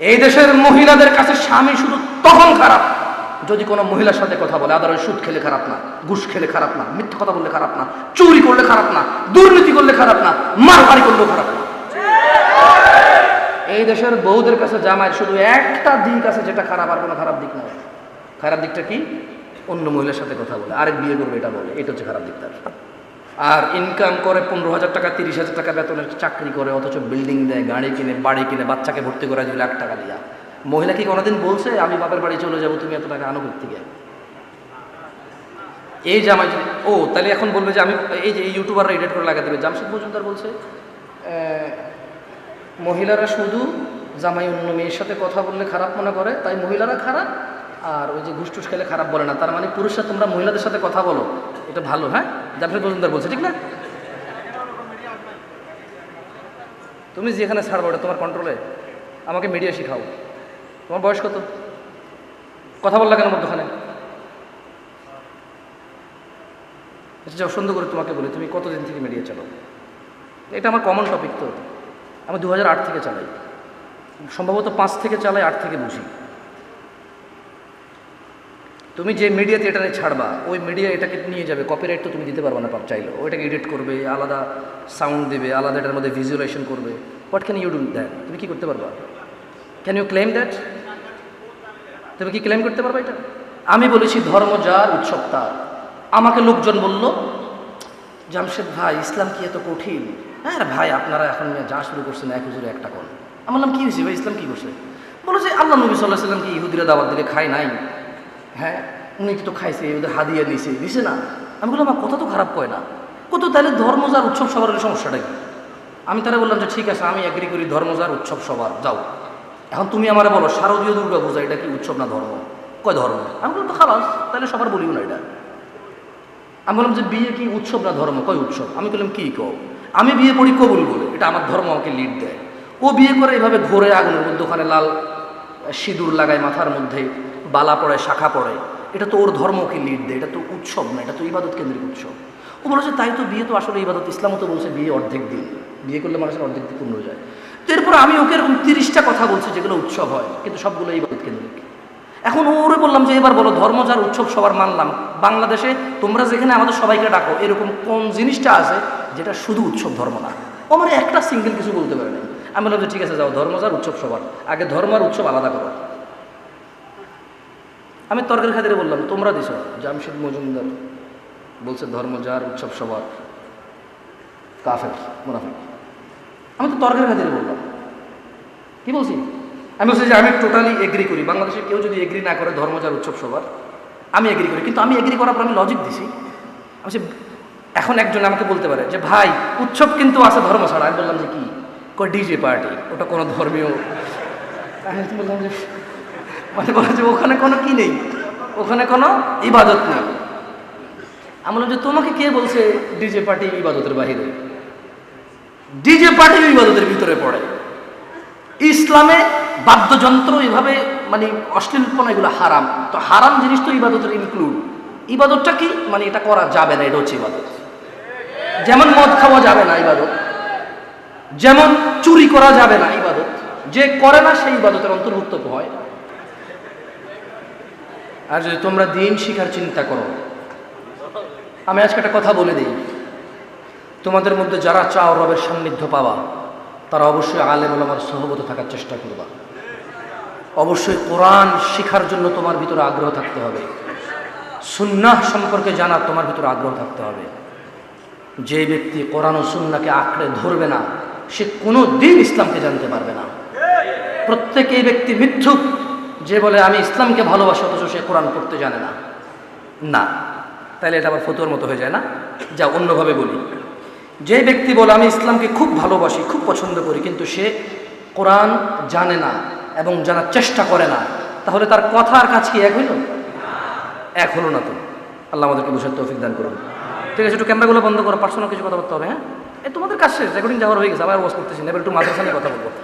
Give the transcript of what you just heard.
এই দেশের মহিলাদের কাছে স্বামী শুধু তখন খারাপ, যদি কোনো মহিলার সাথে কথা বলে, আদার সুদ খেলে খারাপ না, ঘুষ খেলে খারাপ না, মিথ্যা কথা বললে খারাপ না, চুরি করলে খারাপ না, দুর্নীতি করলে খারাপ না মারবাড়ি করলেও খারাপ না। এই দেশের বউদের কাছে জামাই শুধু একটা দিক আছে যেটা খারাপ আর কোনো খারাপ দিক নয়। খারাপ দিকটা কি? অন্য মহিলার সাথে কথা বলে, আরেক বিয়ে করবে, এটা বলে, এটা হচ্ছে খারাপ দিকটা। আর ইনকাম করে পনেরো হাজার টাকা, তিরিশ হাজার টাকা বেতনের চাকরি করে, অথচ বিল্ডিং দেয়, গাড়ি কিনে, বাড়ি কিনে, বাচ্চাকে ভর্তি করে দুই লাখ টাকা দিয়া। মহিলা কি কোনোদিন বলছে, আমি বাপের বাড়ি চলে যাব, তুমি এত টাকা আনো থেকে এই জামাই ও, তাহলে এখন বলবে যে আমি এই যে ইউটিউবাররা এডিট করে লাগাতে দেবে। জামশেদ মজুমদার বলছে মহিলারা শুধু জামাই অন্য মেয়ের সাথে কথা বললে খারাপ মনে করে, তাই মহিলারা খারাপ, আর ওই যে ঘুষ খেলে খারাপ বলে না। তার মানে পুরুষরা তোমরা মহিলাদের সাথে কথা বলো, এটা ভালো হ্যাঁ? জামশেদ মজুমদার বলছে, ঠিক না? তুমি যেখানে ছাড়বো ওটা তোমার কন্ট্রোলে আমাকে মিডিয়া শিখাও। তোমার বয়স কত? কথা বললা কেন মধ্যখানে? আচ্ছা যাও, সুন্দর করে তোমাকে বলি, তুমি কতদিন থেকে মিডিয়া চালাও? এটা আমার কমন টপিক তো। আমি দু থেকে চালাই। সম্ভবত পাঁচ থেকে চালাই, আট থেকে বুঝি। তুমি যে মিডিয়াতে এটা ছাড়বা, ওই মিডিয়া এটাকে নিয়ে যাবে কপিরাইট তো তুমি দিতে পারবে না চাইলে ওইটাকে এডিট করবে, আলাদা সাউন্ড দেবে, আলাদা এটার মধ্যে ভিজুয়ালাইজেশন করবে। What can you do that তুমি কি করতে পারবা? ক্যান ইউ ক্লেম দ্যাট তুমি কি ক্লেম করতে পারবা এটা? আমি বলেছি, ধর্ম যার, উৎসব তার। আমাকে লোকজন বলল, জামশেদ ভাই, ইসলাম কি এত কঠিন? হ্যাঁ ভাই, আপনারা এখন যা শুরু করছেন, এক হুজুরে একটা কোন। আমি বললাম কি হয়েছে ভাই? ইসলাম কি করছে? বলো যে, আল্লাহ নবী সাল্লাহ সাল্লাম কি ইহুদিরা দাওয়াত দিলে খায় নাই? হ্যাঁ উনি তো খাইছে, ওদের হাদিয়া নিছে দিছে না। আমি বললাম আমার কথা তো খারাপ কয় না। কত, তাহলে ধর্ম যার উৎসব সবার সমস্যাটা কি? আমি তারা বললাম যে, ঠিক আছে, আমি এগ্রি করি, ধর্ম যার উৎসব সবার। যাও। এখন তুমি আমারে বলো, শারদীয় দুর্গা পূজা, এটা কি উৎসব না ধর্ম? কয়, ধর্ম? আমি বললাম, তো খালাস, তাহলে সবার বলিও না এটা। আমি বললাম যে, বিয়ে কি উৎসব না ধর্ম? কয়, উৎসব। আমি বললাম কি কও? আমি বিয়ে পড়ি কবুল বলে, এটা আমার ধর্ম আমাকে লিড দেয়। ও বিয়ে করে এভাবে ঘোরে মধ্যে, ওখানে লাল সিঁদুর লাগায় মাথার মধ্যে বালা পড়ে, শাখা পড়ে, এটা তো ওর ধর্মকে লিড দেয়, এটা তো উৎসব না, এটা তো ইবাদত কেন্দ্রিক উৎসব। ও বলেছে, তাই তো বিয়ে তো আসলে ইবাদত। ইসলামও তো বলছে, বিয়ে অর্ধেক দিন। বিয়ে করলে মানুষের অর্ধেক দিন পূর্ণ যায়। তো এরপর আমি ওকে এরকম তিরিশটা কথা বলছি, যেগুলো উৎসব হয়, কিন্তু সবগুলো ইবাদত কেন্দ্রিক। এখন ওরে বললাম যে, এবার বলো, ধর্ম যার উৎসব সবার মানলাম, বাংলাদেশে তোমরা যেখানে আমাদের সবাইকে ডাকো, এরকম কোন জিনিসটা আছে যেটা শুধু উৎসব ধর্ম না? ও আমার একটা সিঙ্গেল কিছু বলতে পারে আমি বললাম যে, ঠিক আছে, যাও, ধর্ম যার উৎসব সবার। আগে ধর্ম আর উৎসব আলাদা করো। আমি তর্কের খাতিরে বললাম তোমরা দিছ। জামশেদ মজুমদার বলছে ধর্ম যার উৎসব সবার। কাফের মুনাফিক। আমি তো তর্কের খাতিরে বললাম। কি বলছি? আমি বলছি যে আমি টোটালি এগ্রি করি। বাংলাদেশে কেউ যদি এগ্রি না করে ধর্ম যার উৎসব সবার আমি এগ্রি করি। কিন্তু আমি এগ্রি করার পর আমি লজিক দিছি। আমি বলছি, এখন একজন আমাকে বলতে পারে যে ভাই উৎসব কিন্তু আছে ধর্ম ছাড়া। আমি বললাম যে কি? DJ party. ওটা কোনো ধর্মীয়। আমি বললাম যে মানে বলে যে ওখানে কোনো কি নেই? ওখানে কোনো ইবাদত নেই। আমি বললাম যে তোমাকে কে বলছে ডিজে পার্টি ইবাদতের বাহিরে? ডিজে পার্টি ইবাদতের ভিতরে পড়ে। ইসলামে বাদ্যযন্ত্র এভাবে মানে অশ্লীলপনা এগুলো হারাম। তো হারাম জিনিস তো ইবাদতের ইনক্লুড ইবাদতটা কি? মানে এটা করা যাবে না, এটা হচ্ছে ইবাদত। যেমন মদ খাওয়া যাবে না ইবাদত। যেমন চুরি করা যাবে না ইবাদত। যে করে না সেই ইবাদতের অন্তর্ভুক্ত হয়। আর যদি তোমরা দিন শিখার চিন্তা করো, আমি আজকে একটা কথা বলে দিই। তোমাদের মধ্যে যারা চাও রবের সান্নিধ্য পাওয়া তারা অবশ্যই আলেম আমার সহবত থাকার চেষ্টা করবা। অবশ্যই কোরআন শিখার জন্য তোমার ভিতরে আগ্রহ থাকতে হবে। সুন্নাহ সম্পর্কে জানা তোমার ভিতরে আগ্রহ থাকতে হবে। যে ব্যক্তি কোরআন ও সুন্নাকে আঁকড়ে ধরবে না, সে কোনো দিন ইসলামকে জানতে পারবে না। প্রত্যেক এই ব্যক্তি মিথ্যুক যে বলে, আমি ইসলামকে ভালোবাসি, অথচ সে কোরআন পড়তে জানে না। না। তাহলে এটা আবার ফতুয়ার মতো হয়ে যায় না? যা অন্যভাবে বলি। যে ব্যক্তি বলে, আমি ইসলামকে খুব ভালোবাসি, খুব পছন্দ করি, কিন্তু সে কোরআন জানে না এবং জানার চেষ্টা করে না, তাহলে তার কথা আর কাজ কি এক হইল? এক হলো না তো। আল্লাহ আমাদেরকে বুঝার তৌফিক দান করুন। ঠিক আছে, একটু ক্যামেরাগুলো বন্ধ করো পার্সোনাল কিছু কথা হবে হ্যাঁ? তোমাদের কাজ শেষ রেকর্ডিং যাওয়ার হয়ে গেছে, আবার ওয়াজ করতেছি না, এবার একটু মাদ্রাসা নিয়ে কথা বলব।